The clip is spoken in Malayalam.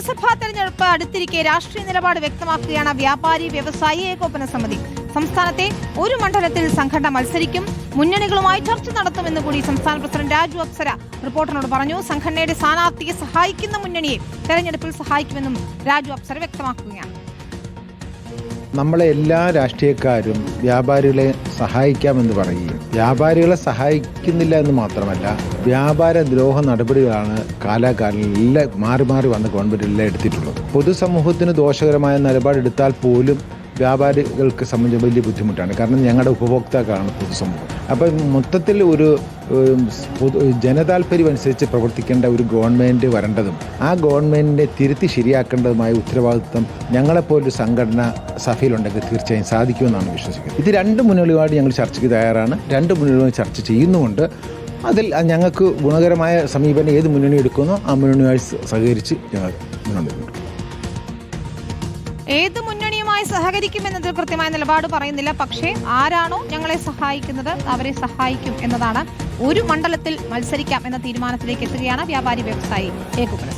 നിയമസഭാ തെരഞ്ഞെടുപ്പ് അടുത്തിരിക്കെ രാഷ്ട്രീയ നിലപാട് വ്യക്തമാക്കുകയാണ് വ്യാപാരി വ്യവസായി ഏകോപന സമിതി. സംസ്ഥാനത്തെ ഒരു മണ്ഡലത്തിൽ സംഘടന മത്സരിക്കും. മുന്നണികളുമായി ചർച്ച നടത്തുമെന്ന് കൂടി സംസ്ഥാന പ്രസിഡന്റ് രാജു അപ്സര റിപ്പോർട്ടറിനോട് പറഞ്ഞു. സംഘടനയുടെ സ്ഥാനാർത്ഥിയെ സഹായിക്കുന്ന മുന്നണിയെ തെരഞ്ഞെടുപ്പിൽ സഹായിക്കുമെന്നും രാജു അപ്സര വ്യക്തമാക്കുകയാണ്. നമ്മളെ എല്ലാ രാഷ്ട്രീയക്കാരും വ്യാപാരികളെ സഹായിക്കാമെന്ന് പറയുകയും വ്യാപാരികളെ സഹായിക്കുന്നില്ല എന്ന് മാത്രമല്ല വ്യാപാര ദ്രോഹ നടപടികളാണ് കാലാകാലം എല്ലാം മാറി മാറി വന്ന ഗവൺമെന്റ് എല്ലാം എടുത്തിട്ടുള്ളത്. പൊതുസമൂഹത്തിന് ദോഷകരമായ നിലപാടെടുത്താൽ പോലും വ്യാപാരികൾക്ക് സംബന്ധിച്ച് വലിയ ബുദ്ധിമുട്ടാണ്. കാരണം ഞങ്ങളുടെ ഉപഭോക്താക്കളാണ് പൊതുസമൂഹം. അപ്പം മൊത്തത്തിൽ ഒരു ഉം, പൊതു ജനതാൽപര്യം അനുസരിച്ച് പ്രവർത്തിക്കേണ്ട ഒരു ഗവൺമെന്റ് വരേണ്ടതും ആ ഗവൺമെന്റിനെ തിരുത്തി ശരിയാക്കേണ്ടതുമായ ഉത്തരവാദിത്വം ഞങ്ങളെപ്പോലൊരു സംഘടന സഭയിലുണ്ടെങ്കിൽ തീർച്ചയായും സാധിക്കുമെന്നാണ് വിശ്വസിക്കുന്നത്. ഇത് രണ്ട് മുന്നണികളുമായിട്ട് ഞങ്ങൾ ചർച്ചയ്ക്ക് തയ്യാറാണ്. രണ്ട് മുന്നണികളും ചർച്ച ചെയ്യുന്നുമുണ്ട്. അതിൽ ഞങ്ങൾക്ക് ഗുണകരമായ സമീപനം ഏത് മുന്നണി എടുക്കുന്നു ആ മുന്നണിയുമായി സഹകരിച്ച് ഞങ്ങൾ മുന്നോട്ട് ഏത് മുന്നണിയുമായി സഹകരിക്കുമെന്നതിൽ കൃത്യമായ നിലപാട് പറയുന്നില്ല. പക്ഷേ ആരാണോ ഞങ്ങളെ സഹായിക്കുന്നത് അവരെ സഹായിക്കും എന്നതാണ് ഒരു മണ്ഡലത്തിൽ മത്സരിക്കാം എന്ന തീരുമാനത്തിലേക്ക് എത്തുകയാണ് വ്യാപാരി വ്യവസായി ഏകോപന.